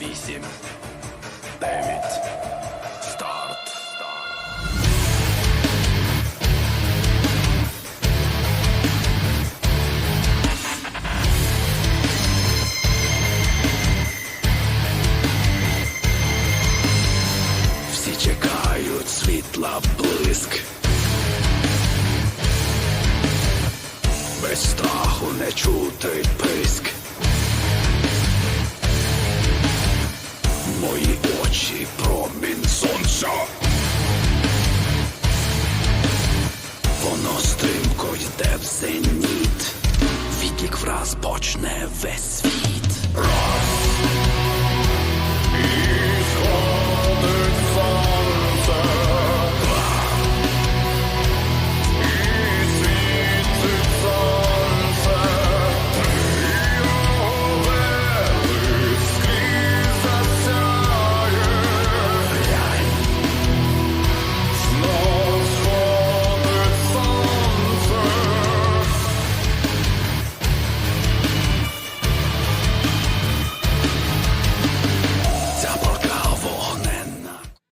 вісім, дев'ять. Старт. Всі чекають світла блиск. Без страху не чути писк. Мої очі промінь сонця. Воно стрімко йде в зеніт. Відлік враз почне весь світ. Раз,